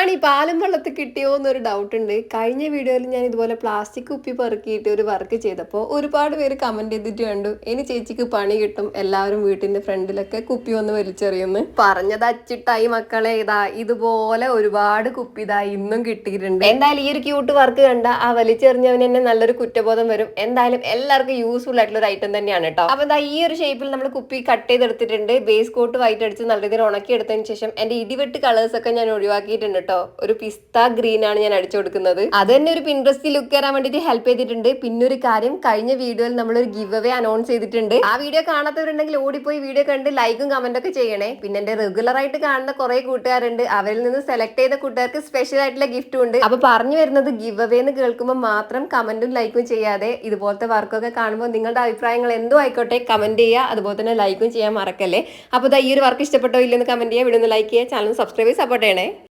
റാണി പാലും വെള്ളത്തിൽ കിട്ടിയോ എന്നൊരു ഡൗട്ട് ഉണ്ട്. കഴിഞ്ഞ വീഡിയോയിൽ ഞാൻ ഇതുപോലെ പ്ലാസ്റ്റിക് കുപ്പി പെറുക്കിയിട്ട് ഒരു വർക്ക് ചെയ്തപ്പോൾ ഒരുപാട് പേര് കമന്റ് ചെയ്തിട്ട് കണ്ടു. ഇനി ചേച്ചിക്ക് പണി കിട്ടും. എല്ലാവരും വീട്ടിന്റെ ഫ്രണ്ടിലൊക്കെ കുപ്പി വന്ന് വലിച്ചെറിയുന്നു പറഞ്ഞത് അച്ചിട്ടായി മക്കളെ. ഇതാ ഇതുപോലെ ഒരുപാട് കുപ്പി ഇതാ ഇന്നും കിട്ടിയിട്ടുണ്ട്. എന്തായാലും ഈ ഒരു ക്യൂട്ട് വർക്ക് കണ്ട ആ വലിച്ചെറിഞ്ഞവന് തന്നെ നല്ലൊരു കുറ്റബോധം വരും. എന്തായാലും എല്ലാവർക്കും യൂസ്ഫുൾ ആയിട്ടുള്ള ഒരു ഐറ്റം തന്നെയാണ് കേട്ടോ അപ്പൊ ഇതാ ഈ ഒരു ഷേപ്പിൽ നമ്മൾ കുപ്പി കട്ട് ചെയ്തെടുത്തിട്ടുണ്ട്. ബേസ് കോട്ട് വൈറ്റ് അടിച്ച് നല്ല രീതിയിൽ ഉണക്കി എടുത്തതിന് ശേഷം എന്റെ ഇടിവെട്ട് കളേഴ്സ് ഒക്കെ ഞാൻ ഒഴിവാക്കിയിട്ടുണ്ട് കേട്ടോ. ഒരു പിസ്ത ഗ്രീൻ ആണ് ഞാൻ അടിച്ചു കൊടുക്കുന്നത്. അത് തന്നെ ഒരു പിൻട്രസ്റ്റ് ലുക്ക് കയറാൻ വേണ്ടിയിട്ട് ഹെൽപ്പ് ചെയ്തിട്ടുണ്ട്. പിന്നെ ഒരു കാര്യം കഴിഞ്ഞ വീഡിയോയിൽ നമ്മൾ ഒരു ഗിവ് അവേ അനൗൺസ് ചെയ്തിട്ടുണ്ട്. ആ വീഡിയോ കാണാത്തവരുണ്ടെങ്കിൽ ഓടിപ്പോയി വീഡിയോ കണ്ട് ലൈക്കും കമന്റ് ഒക്കെ ചെയ്യണേ. പിന്നെ എന്റെ റെഗുലർ ആയിട്ട് കാണുന്ന കുറെ കൂട്ടുകാരുണ്ട്. അവരിൽ നിന്ന് സെലക്ട് ചെയ്ത കൂട്ടുകാർക്ക് സ്പെഷ്യൽ ആയിട്ടുള്ള ഗിഫ്റ്റും ഉണ്ട്. അപ്പൊ പറഞ്ഞു വരുന്നത് ഗിവ് അവേ എന്ന് കേൾക്കുമ്പോൾ മാത്രം കമന്റും ലൈക്കും ചെയ്യാതെ ഇതുപോലത്തെ വർക്കൊക്കെ കാണുമ്പോൾ നിങ്ങളുടെ അഭിപ്രായങ്ങൾ എന്തോ ആയിക്കോട്ടെ കമന്റ് ചെയ്യുക. അതുപോലെ തന്നെ ലൈക്കും ചെയ്യാൻ മറക്കല്ലേ. അപ്പോൾ ഈ ഒരു വർക്ക് ഇഷ്ടപ്പെട്ടോ ഇല്ലെന്ന് കമന്റ് ചെയ്യുക. വീഡിയോ ഒന്ന് ലൈക്ക് ചെയ്യുക. ചാനൽ സബ്സ്ക്രൈബ് സപ്പോർട്ട് ചെയ്യണേ.